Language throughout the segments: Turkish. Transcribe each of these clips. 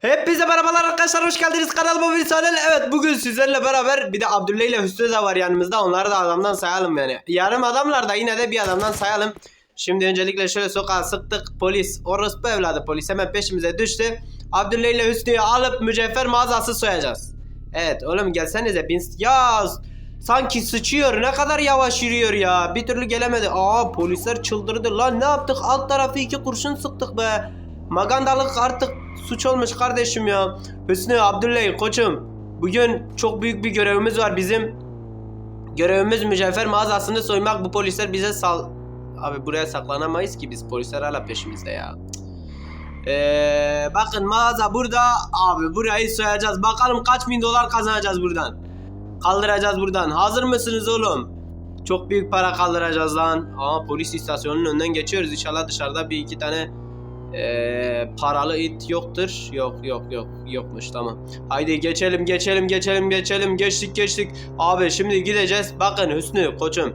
Hepinize merhabalar arkadaşlar hoş geldiniz kanalıma bir saniye. Evet bugün sizlerle beraber bir de Abdullah ile Hüsnü de var yanımızda. Onları da adamdan sayalım yani. Yarım adamlar da yine de bir adamdan sayalım. Şimdi öncelikle şöyle sokağa sıktık. Polis orospu evladı polis hemen peşimize düştü. Abdullah ile Hüsnü'yü alıp mücevher mağazası soyacağız. Evet oğlum gelsenize bin... Ya sanki sıçıyor ne kadar yavaş yürüyor ya. Bir türlü gelemedi. Aa polisler çıldırdı lan ne yaptık alt tarafı iki kurşun sıktık be. Magandalık artık suç olmuş kardeşim ya. Hüsnü Abdullah koçum. Bugün çok büyük bir görevimiz var bizim. Görevimiz mücevher mağazasını soymak. Bu polisler bize sal... Abi buraya saklanamayız ki biz. Polisler hala peşimizde ya. Ee, bakın mağaza burada. Abi burayı soyacağız. Bakalım kaç bin dolar kazanacağız buradan. Kaldıracağız buradan. Hazır mısınız oğlum? Çok büyük para kaldıracağız lan. Aa polis istasyonunun önünden geçiyoruz. İnşallah dışarıda bir iki tane ee, paralı it yoktur. Yok yok yok yokmuş tamam. Haydi geçelim geçelim geçelim geçelim geçtik geçtik. Abi şimdi gideceğiz. Bakın Hüsnü koçum.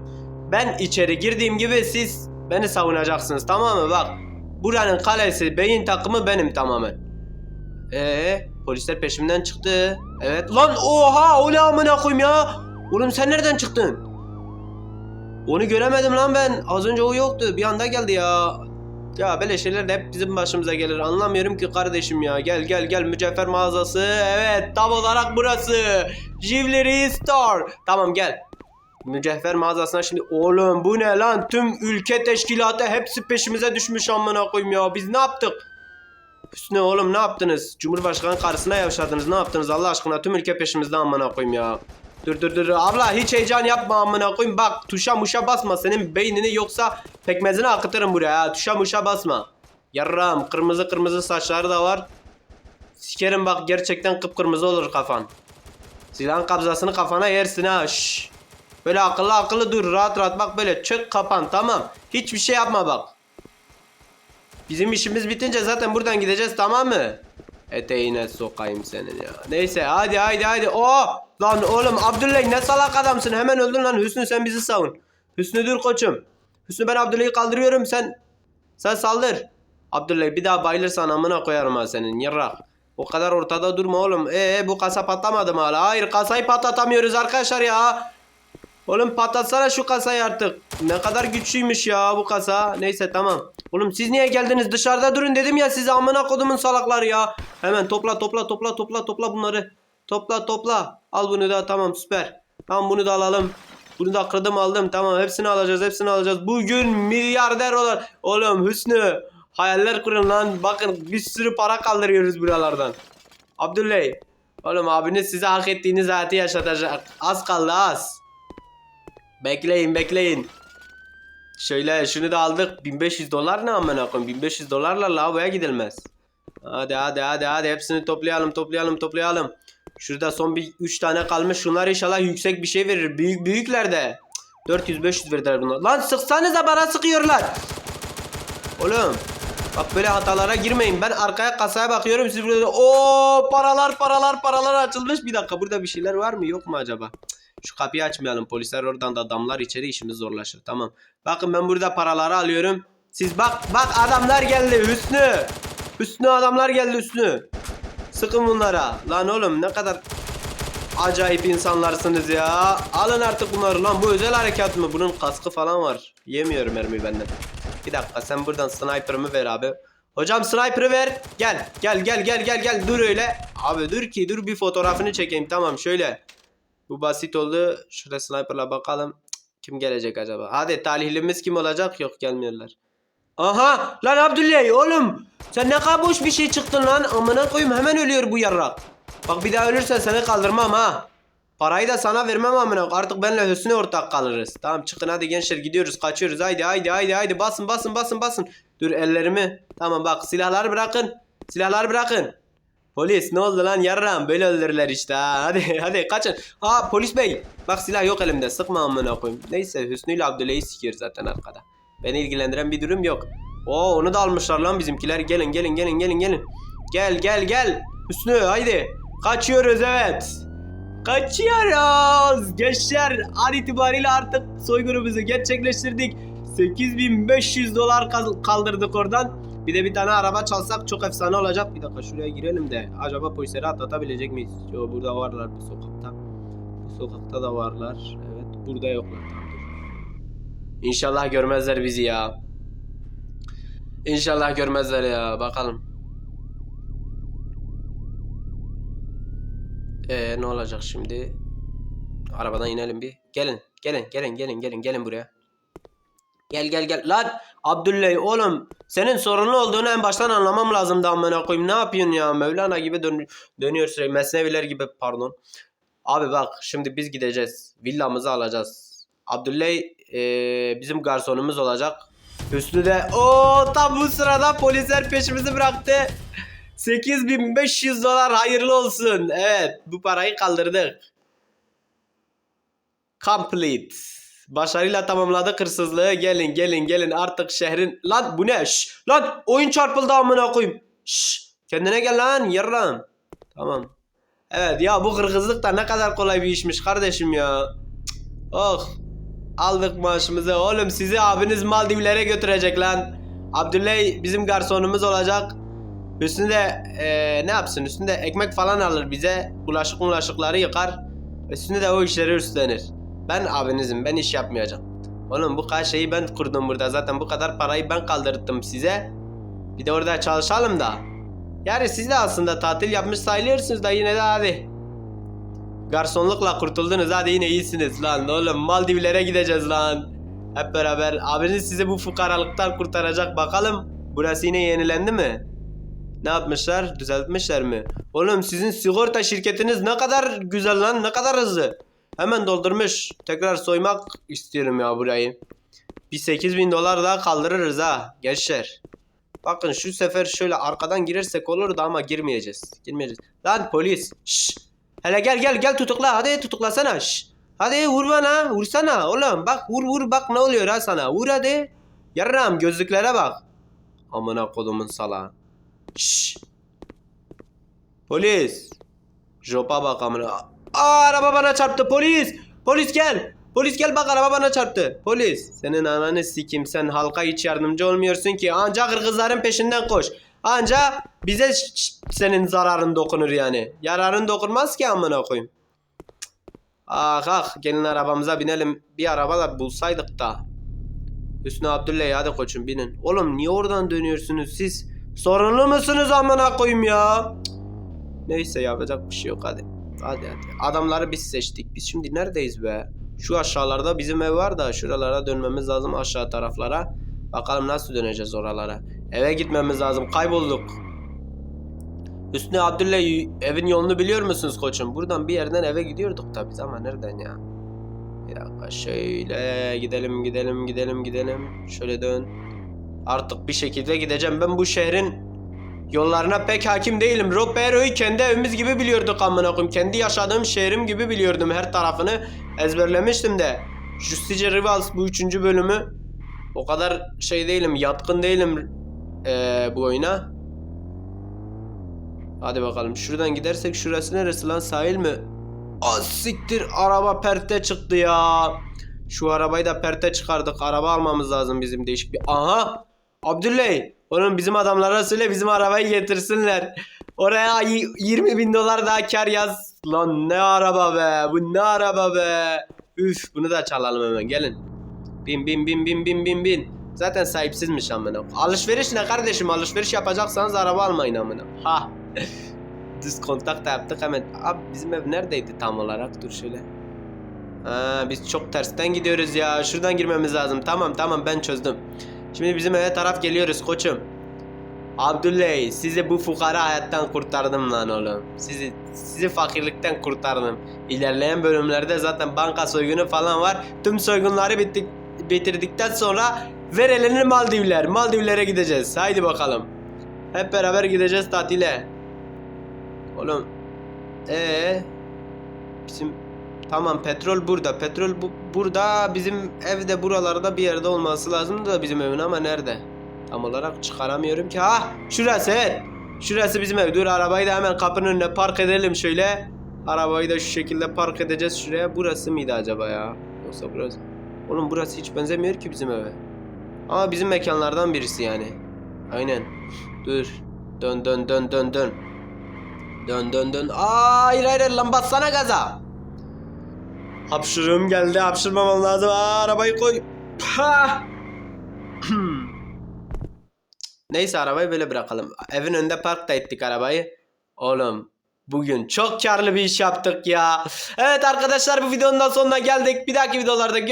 Ben içeri girdiğim gibi siz beni savunacaksınız tamam mı? Bak buranın kalesi beyin takımı benim tamamen. Ee polisler peşimden çıktı. Evet lan oha o ne amına koyayım ya. Oğlum sen nereden çıktın? Onu göremedim lan ben. Az önce o yoktu. Bir anda geldi ya. Ya böyle şeyler hep bizim başımıza gelir. Anlamıyorum ki kardeşim ya. Gel gel gel mücevher mağazası. Evet tam olarak burası. Jewelry Store. Tamam gel. Mücevher mağazasına şimdi oğlum bu ne lan tüm ülke teşkilatı hepsi peşimize düşmüş amına koyayım ya biz ne yaptık? Hüsnü oğlum ne yaptınız? Cumhurbaşkanı karşısına yavşadınız ne yaptınız Allah aşkına tüm ülke peşimizde amına koyayım ya. Dur dur dur abla hiç heyecan yapma amına koyayım bak tuşa muşa basma senin beynini yoksa pekmezini akıtırım buraya ha tuşa muşa basma. Yarram kırmızı kırmızı saçları da var. Sikerim bak gerçekten kıpkırmızı olur kafan. Silahın kabzasını kafana yersin ha şşş. Böyle akıllı akıllı dur rahat rahat bak böyle çök kapan tamam. Hiçbir şey yapma bak. Bizim işimiz bitince zaten buradan gideceğiz tamam mı? Eteğine sokayım senin ya. Neyse hadi hadi hadi. Oo! Lan oğlum Abdülay ne salak adamsın. Hemen öldün lan. Hüsnü sen bizi savun. Hüsnü dur koçum. Hüsnü ben Abdülay'ı kaldırıyorum sen sen saldır. Abdülay bir daha bayılırsan amına koyarım ha senin yarrak. O kadar ortada durma oğlum. Ee bu kasa patlamadı mı hala? Hayır kasayı patlatamıyoruz arkadaşlar ya. Oğlum patlatsana şu kasayı artık. Ne kadar güçlüymüş ya bu kasa. Neyse tamam. Oğlum siz niye geldiniz? Dışarıda durun dedim ya size amına kodumun salakları ya. Hemen topla topla topla topla topla bunları. Topla topla. Al bunu da tamam süper. Tamam bunu da alalım. Bunu da kırdım aldım. Tamam hepsini alacağız hepsini alacağız. Bugün milyarder olur. Oğlum Hüsnü. Hayaller kurun lan. Bakın bir sürü para kaldırıyoruz buralardan. Abdülley. Oğlum abiniz size hak ettiğiniz hayatı yaşatacak. Az kaldı az. Bekleyin bekleyin. Şöyle şunu da aldık. 1500 dolar ne amına koyayım? 1500 dolarla lavaboya gidilmez. Hadi hadi hadi hadi hepsini toplayalım toplayalım toplayalım. Şurada son bir 3 tane kalmış. Şunlar inşallah yüksek bir şey verir. Büyük büyükler de. 400 500 verdiler bunlar. Lan sıksanıza bana sıkıyorlar. Oğlum Bak böyle hatalara girmeyin. Ben arkaya kasaya bakıyorum. Siz burada o paralar paralar paralar açılmış. Bir dakika burada bir şeyler var mı yok mu acaba? Şu kapıyı açmayalım. Polisler oradan da damlar içeri işimiz zorlaşır. Tamam. Bakın ben burada paraları alıyorum. Siz bak bak adamlar geldi Hüsnü. Hüsnü adamlar geldi Hüsnü. Sıkın bunlara. Lan oğlum ne kadar acayip insanlarsınız ya. Alın artık bunları lan. Bu özel harekat mı? Bunun kaskı falan var. Yemiyorum mermi benden. Bir dakika sen buradan sniper'ımı ver abi. Hocam sniper'ı ver. Gel. Gel gel gel gel gel. Dur öyle. Abi dur ki dur bir fotoğrafını çekeyim. Tamam şöyle. Bu basit oldu. Şurada sniper'la bakalım. Kim gelecek acaba? Hadi talihlimiz kim olacak? Yok gelmiyorlar. Aha! Lan Abdüley oğlum! Sen ne kadar boş bir şey çıktın lan. Amına koyayım hemen ölüyor bu yarrak. Bak bir daha ölürsen seni kaldırmam ha. Parayı da sana vermem amına. Artık benle Hüsnü ortak kalırız. Tamam çıkın hadi gençler gidiyoruz kaçıyoruz. Haydi haydi haydi haydi basın basın basın basın. Dur ellerimi. Tamam bak silahları bırakın. Silahları bırakın. Polis ne oldu lan yarram böyle öldürürler işte ha. Hadi hadi kaçın. Ha polis bey. Bak silah yok elimde sıkma amına koyayım. Neyse Hüsnü ile Abdüley'i sikiyor zaten arkada. Beni ilgilendiren bir durum yok. Oo onu da almışlar lan bizimkiler. Gelin gelin gelin gelin gelin. Gel gel gel. Hüsnü haydi. Kaçıyoruz evet. Kaçıyoruz. Gençler an itibariyle artık soygunumuzu gerçekleştirdik. 8500 dolar kal- kaldırdık oradan. Bir de bir tane araba çalsak çok efsane olacak. Bir dakika şuraya girelim de. Acaba polisleri atlatabilecek miyiz? Yo burada varlar bu sokakta. Bu sokakta da varlar. Evet burada yoklar. İnşallah görmezler bizi ya. İnşallah görmezler ya. Bakalım. Ee, ne olacak şimdi? Arabadan inelim bir. Gelin, gelin, gelin, gelin, gelin, gelin buraya. Gel gel gel. Lan Abdüley oğlum senin sorunlu olduğunu en baştan anlamam lazımdı amına koyayım. Ne yapıyorsun ya? Mevlana gibi dön dönüyor sürekli. Mesneviler gibi pardon. Abi bak şimdi biz gideceğiz. Villamızı alacağız. Abdüley eee, bizim garsonumuz olacak. Hüsnü de o tam bu sırada polisler peşimizi bıraktı. 8500 dolar hayırlı olsun. Evet bu parayı kaldırdık. Complete. Başarıyla tamamladık hırsızlığı. Gelin gelin gelin artık şehrin... Lan bu ne? Şş, lan oyun çarpıldı amına koyayım. Şş, kendine gel lan yarram. Tamam. Evet ya bu hırsızlık da ne kadar kolay bir işmiş kardeşim ya. Cık, Oh. Aldık maaşımızı. Oğlum sizi abiniz Maldivlere götürecek lan. Abdüley bizim garsonumuz olacak. Hüsnü de eee, ne yapsın? Hüsnü de ekmek falan alır bize. Bulaşık bulaşıkları yıkar. Hüsnü de o işleri üstlenir. Ben abinizim. Ben iş yapmayacağım. Oğlum bu kadar şeyi ben kurdum burada. Zaten bu kadar parayı ben kaldırttım size. Bir de orada çalışalım da. Yani siz de aslında tatil yapmış sayılıyorsunuz da yine de hadi. Garsonlukla kurtuldunuz hadi yine iyisiniz lan. Oğlum Maldivlere gideceğiz lan. Hep beraber. Abiniz sizi bu fukaralıktan kurtaracak bakalım. Burası yine yenilendi mi? Ne yapmışlar? Düzeltmişler mi? Oğlum sizin sigorta şirketiniz ne kadar güzel lan ne kadar hızlı. Hemen doldurmuş. Tekrar soymak istiyorum ya burayı. Bir 8000 bin dolar daha kaldırırız ha gençler. Bakın şu sefer şöyle arkadan girersek olurdu ama girmeyeceğiz. Girmeyeceğiz. Lan polis. Şş. Hele gel gel gel tutukla. Hadi tutuklasana. Şş. Hadi vur bana. Vursana oğlum. Bak vur vur bak ne oluyor ha sana. Vur hadi. Yarram gözlüklere bak. Amına kodumun salağı. Şş. Polis. Jopa bak amına. Aa araba bana çarptı polis. Polis gel. Polis gel bak araba bana çarptı. Polis. Senin ananı sikim sen halka hiç yardımcı olmuyorsun ki. Ancak kızların peşinden koş. Anca bize senin zararın dokunur yani. Yararın dokunmaz ki amına koyayım. Ah ah gelin arabamıza binelim. Bir araba da bulsaydık da. Hüsnü Abdüley hadi koçum binin. Oğlum niye oradan dönüyorsunuz siz? Sorunlu musunuz amına koyayım ya? Neyse yapacak bir şey yok hadi. Hadi hadi. Adamları biz seçtik. Biz şimdi neredeyiz be? Şu aşağılarda bizim ev var da şuralara dönmemiz lazım aşağı taraflara. Bakalım nasıl döneceğiz oralara. Eve gitmemiz lazım. Kaybolduk. Hüsnü Abdüley evin yolunu biliyor musunuz koçum? Buradan bir yerden eve gidiyorduk da biz ama nereden ya? Bir dakika şöyle gidelim gidelim gidelim gidelim. Şöyle dön. Artık bir şekilde gideceğim. Ben bu şehrin yollarına pek hakim değilim. Ropero'yu kendi evimiz gibi biliyorduk amına koyayım. Kendi yaşadığım şehrim gibi biliyordum her tarafını. Ezberlemiştim de. Justice Rivals bu üçüncü bölümü. O kadar şey değilim, yatkın değilim eee, bu oyuna. Hadi bakalım şuradan gidersek şurası neresi lan sahil mi? Az siktir araba perte çıktı ya. Şu arabayı da perte çıkardık. Araba almamız lazım bizim değişik bir. Aha! Abdülley! Oğlum bizim adamlara söyle bizim arabayı getirsinler. Oraya y- 20 bin dolar daha kar yaz. Lan ne araba be. Bu ne araba be. Üf bunu da çalalım hemen gelin. Bin bin bin bin bin bin bin. Zaten sahipsizmiş amına. Alışveriş ne kardeşim? Alışveriş yapacaksanız araba almayın amına. Ha. Düz kontak da yaptık hemen. Abi bizim ev neredeydi tam olarak? Dur şöyle. Ha, biz çok tersten gidiyoruz ya. Şuradan girmemiz lazım. Tamam tamam ben çözdüm. Şimdi bizim eve taraf geliyoruz koçum. Abdülley sizi bu fukara hayattan kurtardım lan oğlum. Sizi sizi fakirlikten kurtardım. İlerleyen bölümlerde zaten banka soygunu falan var. Tüm soygunları bittik, bitirdikten sonra ver elini Maldivler. Maldivlere gideceğiz. Haydi bakalım. Hep beraber gideceğiz tatile. Oğlum. Ee bizim tamam petrol burada. Petrol bu burada. Bizim evde buralarda bir yerde olması lazım da bizim evin ama nerede? Tam olarak çıkaramıyorum ki. Ha şurası evet. Şurası bizim ev. Dur arabayı da hemen kapının önüne park edelim şöyle. Arabayı da şu şekilde park edeceğiz şuraya. Burası mıydı acaba ya? Yoksa burası. Oğlum burası hiç benzemiyor ki bizim eve. Ama bizim mekanlardan birisi yani. Aynen. Dur. Dön dön dön dön dön. Dön dön dön. Aa, hayır hayır lan bassana gaza. Hapşırığım geldi. Hapşırmamam lazım. Aa, arabayı koy. Ha! Neyse arabayı böyle bırakalım. Evin önünde park da ettik arabayı. Oğlum bugün çok karlı bir iş yaptık ya. Evet arkadaşlar bu videonun da sonuna geldik. Bir dahaki videolarda gör